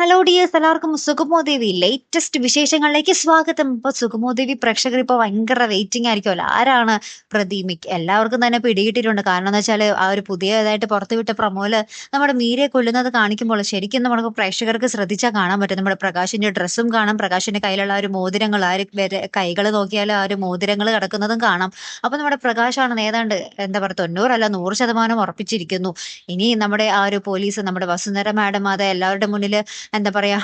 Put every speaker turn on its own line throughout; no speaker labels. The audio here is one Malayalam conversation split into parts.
ഹലോ ഡിയേഴ്സ് എല്ലാവർക്കും സുഗമോദേവി ലേറ്റസ്റ്റ് വിശേഷങ്ങളിലേക്ക് സ്വാഗതം. ഇപ്പൊ സുഗമോദേവി പ്രേക്ഷകർ ഇപ്പൊ ഭയങ്കര വെയിറ്റിംഗ് ആയിരിക്കുമല്ലോ ആരാണ് പ്രതിമിക്ക് എല്ലാവർക്കും തന്നെ പിടികിട്ടിട്ടുണ്ട് കാരണം എന്താ വെച്ചാൽ ആ ഒരു പുതിയതായിട്ട് പുറത്തുവിട്ട പ്രമോൽ നമ്മുടെ മീരയെ കൊല്ലുന്നത് കാണിക്കുമ്പോൾ ശരിക്കും നമ്മൾ പ്രേക്ഷകർക്ക് ശ്രദ്ധിച്ചാൽ കാണാൻ പറ്റും. നമ്മുടെ പ്രകാശിന്റെ ഡ്രസ്സും കാണാം. പ്രകാശിന്റെ കയ്യിലുള്ള ആ ഒരു മോതിരങ്ങൾ ആ ഒരു കൈകൾ നോക്കിയാൽ ആ ഒരു മോതിരങ്ങൾ കിടക്കുന്നതും കാണാം. അപ്പൊ നമ്മുടെ പ്രകാശാണ് ഏതാണ്ട് എന്താ പറയുക തൊണ്ണൂറല്ല നൂറ് ശതമാനം ഉറപ്പിച്ചിരിക്കുന്നു. ഇനി നമ്മുടെ ആ ഒരു പോലീസ് നമ്മുടെ വസുന്ധര മാഡം അത് എല്ലാവരുടെ മുന്നിൽ എന്താ പറയാ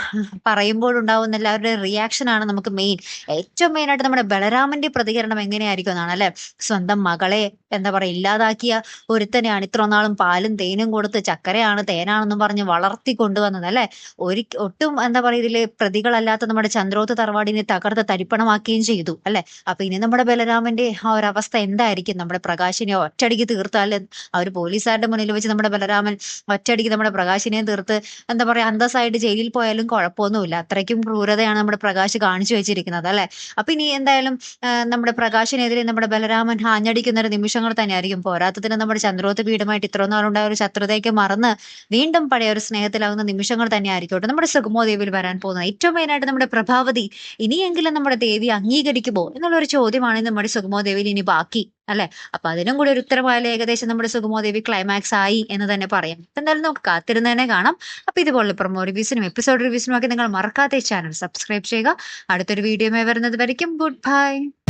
പറയുമ്പോഴുണ്ടാവുന്ന എല്ലാവരുടെ റിയാക്ഷൻ ആണ് നമുക്ക് മെയിൻ ഏറ്റവും മെയിൻ ആയിട്ട് നമ്മുടെ ബലരാമന്റെ പ്രതികരണം എങ്ങനെയായിരിക്കും എന്നാണ് അല്ലെ? സ്വന്തം മകളെ എന്താ പറയാ ഇല്ലാതാക്കിയ ഒരുത്തനെയാണ് ഇത്ര നാളും പാലും തേനും കൊടുത്ത് ചക്കരയാണ് തേനാണെന്നും പറഞ്ഞ് വളർത്തി കൊണ്ടുവന്നത് അല്ലെ? ഒരു ഒട്ടും എന്താ പറയാ ഇതിലെ പ്രതികളല്ലാത്ത നമ്മുടെ ചന്ദ്രോത് തറവാടിനെ തകർത്ത് തരിപ്പണമാക്കുകയും ചെയ്തു അല്ലെ? അപ്പൊ ഇനി നമ്മുടെ ബലരാമന്റെ ആ ഒരു അവസ്ഥ എന്തായിരിക്കും? നമ്മുടെ പ്രകാശിനെ ഒറ്റടിക്ക് തീർത്താൽ ആ ഒരു പോലീസുകാരുടെ മുന്നിൽ വെച്ച് നമ്മുടെ ബലരാമൻ ഒറ്റടിക്ക് നമ്മുടെ പ്രകാശിനെ തീർത്ത് എന്താ പറയാ അന്തസ്സായിട്ട് ജയിലിൽ പോയാലും കുഴപ്പമൊന്നുമില്ല. അത്രയ്ക്കും ക്രൂരതയാണ് നമ്മുടെ പ്രകാശ് കാണിച്ചു വെച്ചിരിക്കുന്നത് അല്ലെ? അപ്പൊ ഇനി എന്തായാലും നമ്മുടെ പ്രകാശിനെതിരെ നമ്മുടെ ബലരാമൻ ആഞ്ഞടിക്കുന്ന ഒരു നിമിഷങ്ങൾ തന്നെയായിരിക്കും. പോരാത്തതിന് നമ്മുടെ ചന്ദ്രോത്ത് വീടുമായിട്ട് ഇത്ര നാളുണ്ടായ ഒരു ശത്രുതയ്ക്ക് മറന്ന് വീണ്ടും പഴയ ഒരു സ്നേഹത്തിലാവുന്ന നിമിഷങ്ങൾ തന്നെ നമ്മുടെ സുഗമോദേവിയിൽ വരാൻ പോകുന്നത് ഏറ്റവും മെയിനായിട്ട് നമ്മുടെ പ്രഭാവതി ഇനിയെങ്കിലും നമ്മുടെ ദേവി അംഗീകരിക്കുമോ എന്നുള്ള ഒരു ചോദ്യമാണ് നമ്മുടെ സുഗമോദേവിയിൽ ഇനി ബാക്കി. അല്ലെ? അപ്പൊ അതിനും കൂടി ഒരു ഉത്തരമായാലും ഏകദേശം നമ്മുടെ സുഗമോദേവി ക്ലൈമാക്സ് ആയി എന്ന് തന്നെ പറയാം. എന്തായാലും നമുക്ക് കാത്തിരുന്ന് തന്നെ കാണാം. അപ്പൊ ഇതുപോലുള്ള പ്രൊമോ റിവ്യൂസിനും എപ്പിസോഡ് റിവ്യൂസിനും ഒക്കെ നിങ്ങൾ മറക്കാത്ത ചാനൽ സബ്സ്ക്രൈബ് ചെയ്യുക. അടുത്തൊരു വീഡിയോ വരുന്നത് വരയ്ക്കും. Good bye